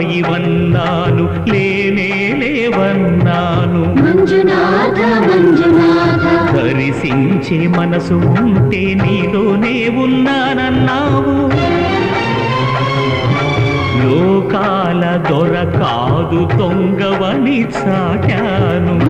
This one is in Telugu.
రాయివన్నాను లేనే లేవన్నాను. దర్శించే మనసు ఉంటే నీలోనే ఉన్నానన్నావు. లోకాల దొర కాదు దొంగవని చాటాను.